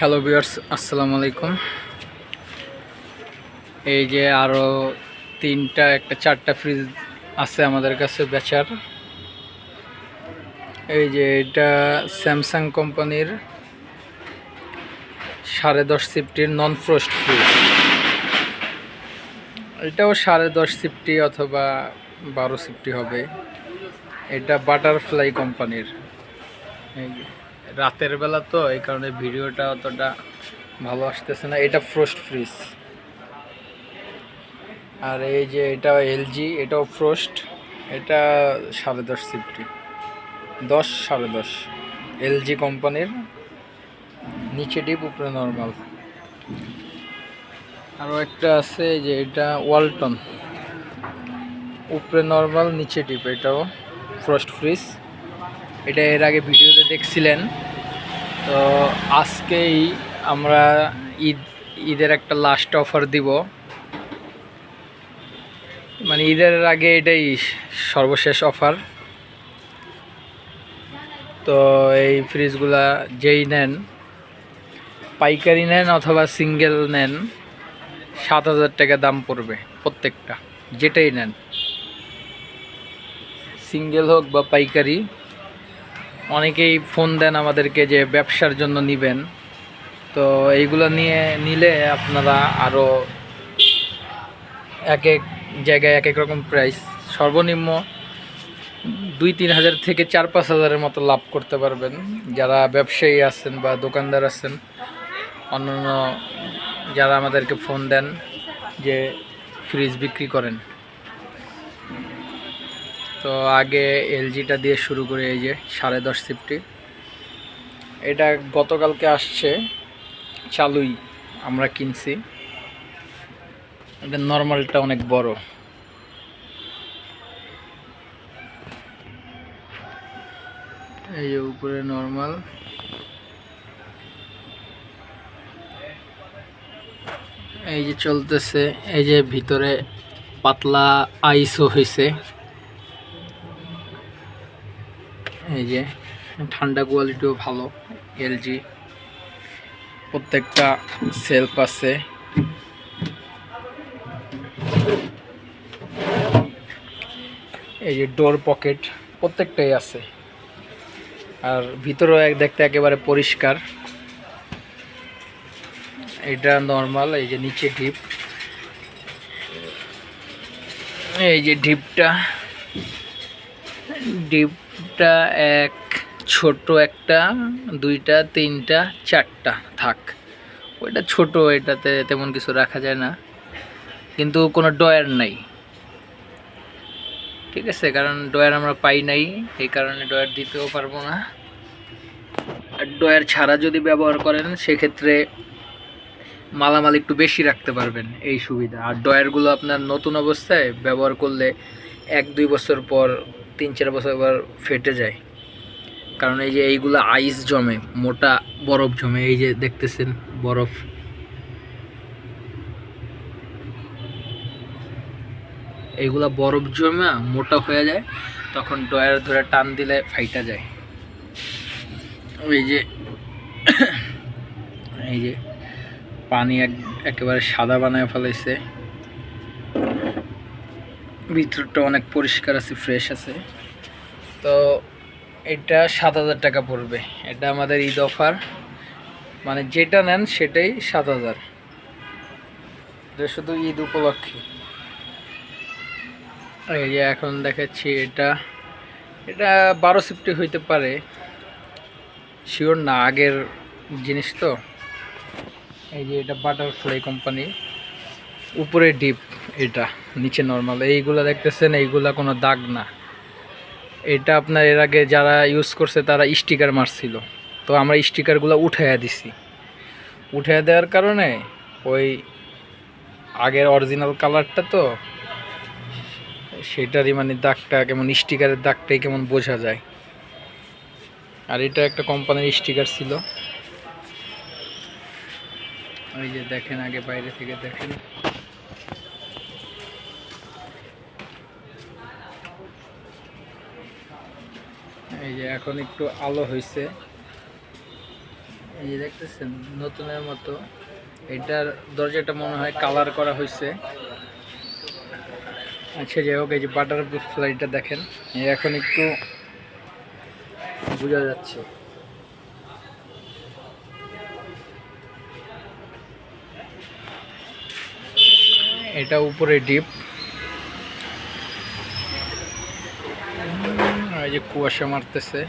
Hello বিয়ার্স আসসালামু আলাইকুম। এই যে আরও তিনটা একটা চারটা ফ্রিজ আছে আমাদের কাছে বেচার। এই যে এটা স্যামসাং কোম্পানির সাড়ে দশ সিফটির নন ফ্রোস্ট ফ্রিজ এটাও সাড়ে দশ সিফটি অথবা বারো সিফটি হবে। এটা বাটারফ্লাই কোম্পানির এই যে, রাতের বেলা তো, এই কারণে ভিডিওটা অতটা ভালো আসতেছে না। এটা ফ্রোস্ট ফ্রিজ আর এই যে এটা এলজি এটাও ফ্রোস্ট এটা সাড়ে দশ সিফটি। দশ সাড়ে দশ। এলজি কোম্পানির। নিচে ডিপ উপরে নর্মাল আরও একটা আছে যে এটা ওয়ালটন উপরে নর্মাল নিচে ডিপ এটাও ফ্রস্ট ফ্রিজ এটা এর আগে ভিডিওতে দেখছিলেন। তো আজকেই আমরা ঈদ, ঈদের একটা লাস্ট অফার দিব। মানে ঈদের আগে এটাই সর্বশেষ অফার তো এই ফ্রিজগুলা যেই নেন, পাইকারি নেন অথবা সিঙ্গেল নেন, সাত হাজার টাকা দাম পড়বে প্রত্যেকটা, যেটাই নেন। সিঙ্গেল হোক বা পাইকারি অনেকেই ফোন দেন আমাদেরকে যে ব্যবসার জন্য নিবেন। তো এইগুলো নিয়ে নিলে আপনারা আরও এক এক জায়গায় এক এক রকম প্রাইস সর্বনিম্ন দুই তিন হাজার থেকে চার পাঁচ হাজারের মতো লাভ করতে পারবেন। যারা ব্যবসায়ী আছেন বা দোকানদার আছেন, অন্যান্য যারা আমাদেরকে ফোন দেন যে ফ্রিজ বিক্রি করেন। তো আগে এলজিটা দিয়ে শুরু করে, এই যে সাড়ে দশ সিফটি। এটা গতকালকে আসছে চালুই, আমরা কিনছি। এটা নর্মালটা অনেক বড়। এই যে উপরে নর্মাল। এই যে চলতেছে, এই যে ভিতরে পাতলা আইসও হয়েছে এই যে, ঠান্ডা কোয়ালিটিও ভালো এলজি প্রত্যেকটা সেলফ আছে। এই যে ডোর পকেট প্রত্যেকটাই আছে। আর ভিতরেও এক দেখতে একেবারে পরিষ্কার। এটা নর্মাল এই যে নিচে ডিপ এই যে ডিপটা ডিপটা এক, ছোট একটা, দুইটা, তিনটা, চারটা, থাক। ওইটা ছোট, এটাতে তেমন কিছু রাখা যায় না। কিন্তু কোনো ডয়ার নাই। ঠিক আছে, কারণ ডয়ার আমরা পাই নাই, এই কারণে ডয়ার দিতেও পারব না। আর ডয়ার ছাড়া যদি ব্যবহার করেন, সেক্ষেত্রে মালামাল একটু বেশি রাখতে পারবেন, এই সুবিধা। আর ডয়ারগুলো আপনার নতুন অবস্থায় ব্যবহার করলে এক, দুই বছর পর তিন চার বছর পর ফেটে যায়। কারণ এই যে এইগুলো আইস জমে, মোটা বরফ জমে, এই যে দেখতেছেন বরফ। এইগুলা বরফ জমে মোটা হয়ে যায়, তখন ডয়ার ধরে টান দিলে ফাইটা যায়। এই যে এই যে পানি এক, একেবারে সাদা বানায় ফেলাইছে। ভিতরটা অনেক পরিষ্কার আছে ফ্রেশ আছে। তো এটা সাত হাজার টাকা পড়বে। এটা আমাদের ঈদ অফার। মানে যেটা নেন সেটাই সাত হাজার। এটা শুধু ঈদ উপলক্ষে। এই যে এখন দেখাচ্ছি এটা। এটা বারো সিফটি হইতে পারে। শিওর না, আগের জিনিস তো। এই যে এটা বাটারফ্লাই কোম্পানি উপরে ডিপ এটা, নিচে নর্মাল এইগুলা দেখতেছেন, এইগুলা কোনো দাগ না। এটা আপনার এর আগে যারা ইউজ করছে, তারা স্টিকার মারছিল। তো আমরা স্টিকারগুলো উঠাইয়া দিছি। উঠাইয়া দেওয়ার কারণে ওই আগের অরিজিনাল কালারটা তো সেটারই মানে দাগটা কেমন স্টিকারের দাগটাই কেমন বোঝা যায়। আর এটা একটা কোম্পানির স্টিকার ছিল। ওই যে দেখেন আগে বাইরে থেকে দেখেন। যে এখন একটু আলো হয়েছে এই যে দেখতেছেন, নতুনের মতো। এটার দরজাটা মনে হয় কালার করা হয়েছে আচ্ছা যাই হোক, এই যে বাটার ফ্লাইটটা দেখেন। এখন একটু বোঝা যাচ্ছে। এটা উপরে ডিপ এই যে কুয়াশা মারতেছে।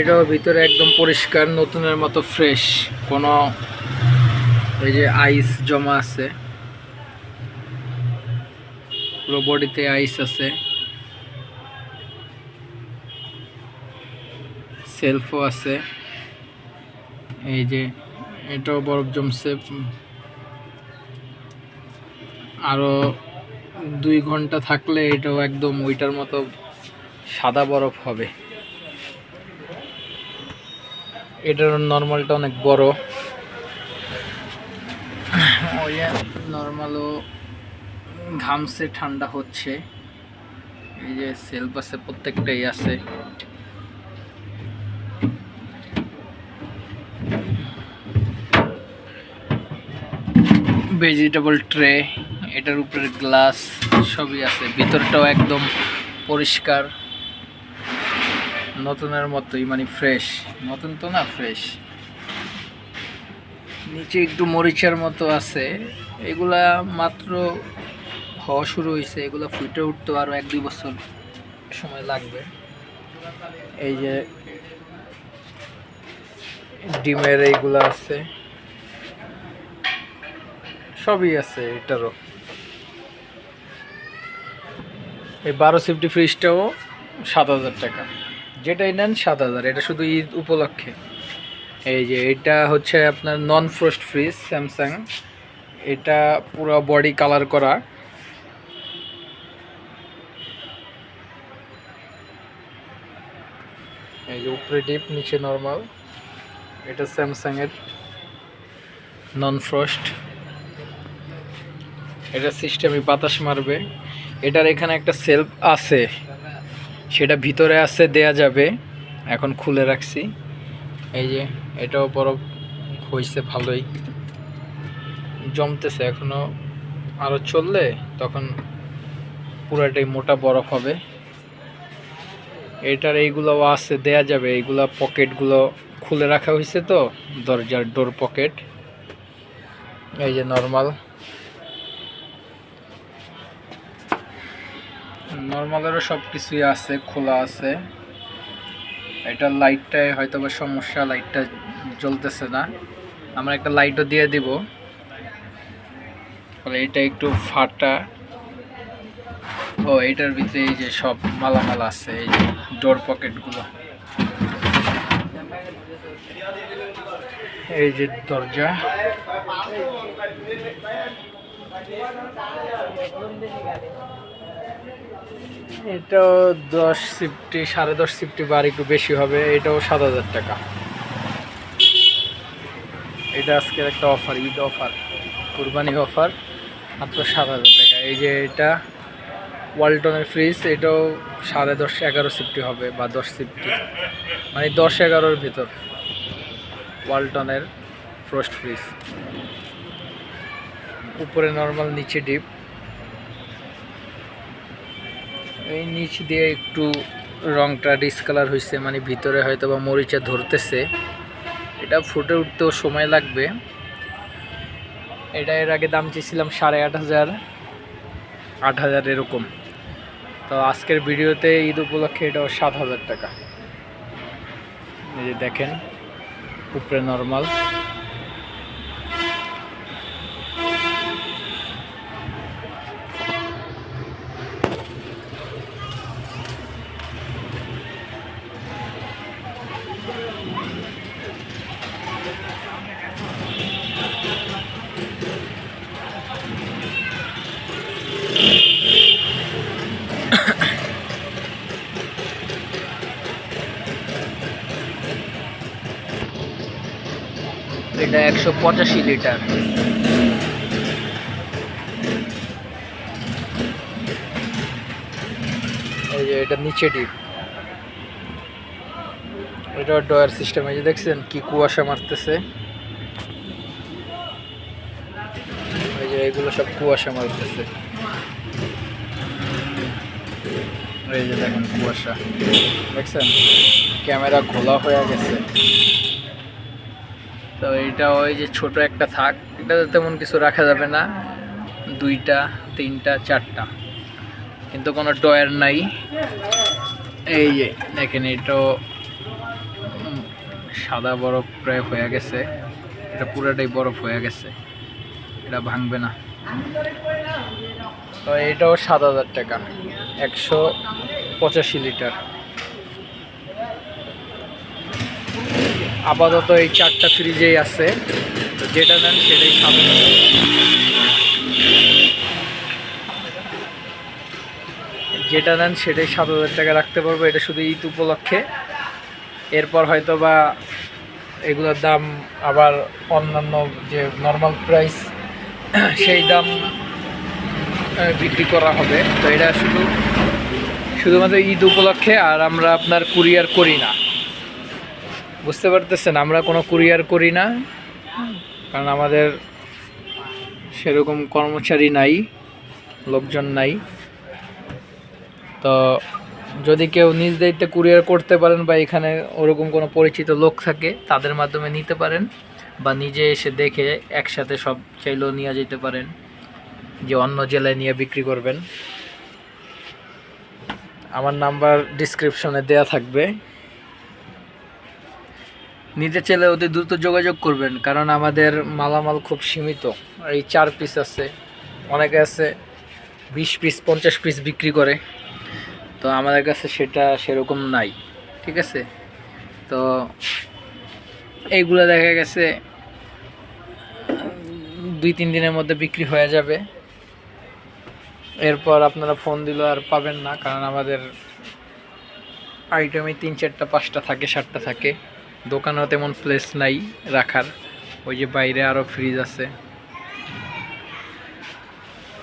এটাও ভিতরে একদম পরিষ্কার নতুনের মতো ফ্রেশ কোনো এই যে আইস জমা আছে। পুরো বডিতে আইস আছে। সেলফও আছে। এই যে এটাও বরফ জমছে। উম, আরও দুই ঘণ্টা থাকলে এটাও একদম ওইটার মতো সাদা বরফ হবে। এটার নর্মালটা অনেক বড়। নর্মালও ঘামছে, ঠান্ডা হচ্ছে। এই যে সেলফ প্রত্যেকটাই আছে। ভেজিটেবল ট্রে এটার উপরে গ্লাস সবই আছে। ভিতরটাও একদম পরিষ্কার। নতুনের মতোই মানে ফ্রেশ নতুন তো না ফ্রেশ নিচে একটু মরিচার মতো আছে। এগুলা মাত্র হওয়া শুরু হয়েছে। এগুলো ফুটে উঠতে আরও এক দুই বছর সময় লাগবে। এই যে ডিমের এইগুলো আছে। সবই আছে এটারও। এই বারো সিফটি ফ্রিজটাও সাত হাজার টাকা। যেটাই নেন সাত হাজার, এটা শুধু ঈদ উপলক্ষে। এই যে, এটা হচ্ছে আপনার নন ফ্রস্ট ফ্রিজ স্যামসাং এটা পুরো বডি কালার করা। এই যে, উপরে ডিপ নিচে নর্মাল এটা স্যামসাং এর নন ফ্রস্ট এটা সিস্টেমে বাতাস মারবে। এটার এখানে একটা সেলফ আছে। সেটা ভিতরে আছে, দেয়া যাবে। এখন খুলে রাখছি। এই যে, এটাও বরফ হয়েছে ভালোই। জমতেছে এখনও। আরও চললে তখন পুরাটাই মোটা বরফ হবে। এটার এইগুলো আছে, দেয়া যাবে। এইগুলা পকেটগুলো খুলে রাখা হয়েছে তো, দরজার ডোর পকেট এই যে নর্মাল নর্মালেরও সব কিছুই আছে, খোলা আছে। এটা লাইটটায় হয়তো বা সমস্যা লাইটটা জ্বলতেছে না। আমরা একটা লাইটও দিয়ে দিব। ফলে এটা একটু ফাটা। ও, এটার ভিতরে এই যে সব মালামাল আছে, এই যে ডোর পকেটগুলো এই যে দরজা। এটাও দশ সিফটি, সাড়ে দশ সিফটি বার একটু বেশি হবে, এটাও সাত হাজার টাকা। এটা আজকের একটা offer, Eid offer, Qurbani offer, মাত্র সাত হাজার টাকা। এই যে এটা ওয়ালটনের ফ্রিজ, এটাও সাড়ে দশ, এগারো সিফটি হবে বা দশ সিফটি। মানে দশ এগারোর ভিতর ওয়ালটনের ফ্রস্ট ফ্রিজ উপরে নর্মাল নিচে ডিপ এই নিচ দিয়ে একটু রংটা ডিসকালার হয়েছে মানে ভিতরে হয়তো বা মরিচা ধরতেছে। এটা ফুটে উঠতেও সময় লাগবে। এটা এর আগে দাম চেয়েছিলাম সাড়ে আট হাজার। আট হাজার এরকম। তো আজকের ভিডিওতে ঈদ উপলক্ষে এটাও সাত হাজার টাকা। এই যে দেখেন, উপরে নর্মাল একশো পঁচাশি লিটার। এই যে এটা নিচে ডিপ। এটা ডয়ার সিস্টেম, এই যে দেখছেন কি কুয়াশা মারতেছে। এই যে এগুলো সব কুয়াশা মারতেছে। এই যে দেখেন কুয়াশা। দেখছেন? ক্যামেরা খোলা হয়ে গেছে। তো এটা ওই যে ছোট একটা থাক, এটাতে তেমন কিছু রাখা যাবে না। দুইটা, তিনটা, চারটা। কিন্তু কোনো ডয়ার নাই। এই যে, দেখেন এটাও সাদা বরফ প্রায় হয়ে গেছে। এটা পুরোটাই বরফ হয়ে গেছে। এটা ভাঙবে না। তো এটাও সাত হাজার টাকা। একশো পঁচাশি লিটার। আপাতত এই চারটা ফ্রিজেই আছে। তো যেটা নেন সেটাই টাকা। যেটা নেন সেটাই সাত হাজার টাকা রাখতে পারব, এটা শুধু ঈদ উপলক্ষে। এরপর হয়তো বা এগুলোর দাম আবার অন্যান্য যে নর্মাল প্রাইস সেই দাম বিক্রি করা হবে। তো এটা শুধু, শুধুমাত্র ঈদ উপলক্ষে আর আমরা আপনার কুরিয়ার করি না। বুঝতে পারতেছেন, আমরা কোনো কুরিয়ার করি না, কারণ আমাদের সেরকম কর্মচারী নাই, লোকজন নাই। তো যদি কেউ নিজ দায়িত্বে কুরিয়ার করতে পারেন বা এখানে ওরকম কোনো পরিচিত লোক থাকে, তাদের মাধ্যমে নিতে পারেন বা নিজে এসে দেখে একসাথে সব চাইলেও নিয়ে যেতে পারেন, যে অন্য জেলায় নিয়ে বিক্রি করবেন। আমার নাম্বার ডিসক্রিপশনে দেয়া থাকবে। নিতে চাইলে অতি দ্রুত যোগাযোগ করবেন, কারণ আমাদের মালামাল খুব সীমিত। এই চার পিস আছে, অনেকে আছে বিশ পিস পঞ্চাশ পিস বিক্রি করে। তো আমাদের কাছে সেটা সেরকম নাই, ঠিক আছে? তো এইগুলো দেখা গেছে, দুই, তিন দিনের মধ্যে বিক্রি হয়ে যাবে। এরপর আপনারা ফোন দিলেও আর পাবেন না, কারণ আমাদের আইটেমে তিন, চারটা, পাঁচটা থাকে, সাতটা থাকে। দোকানেও তেমন প্লেস নাই রাখার। ওই যে বাইরে আরও ফ্রিজ আছে।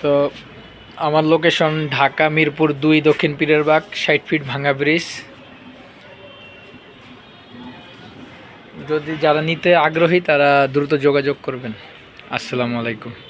তো আমার লোকেশন ঢাকা, মিরপুর দুই, দক্ষিণ পীরের বাগ, ষাট ফিট ভাঙা ব্রিজ যদি যারা নিতে আগ্রহী, তারা দ্রুত যোগাযোগ করবেন। আসসালামু আলাইকুম।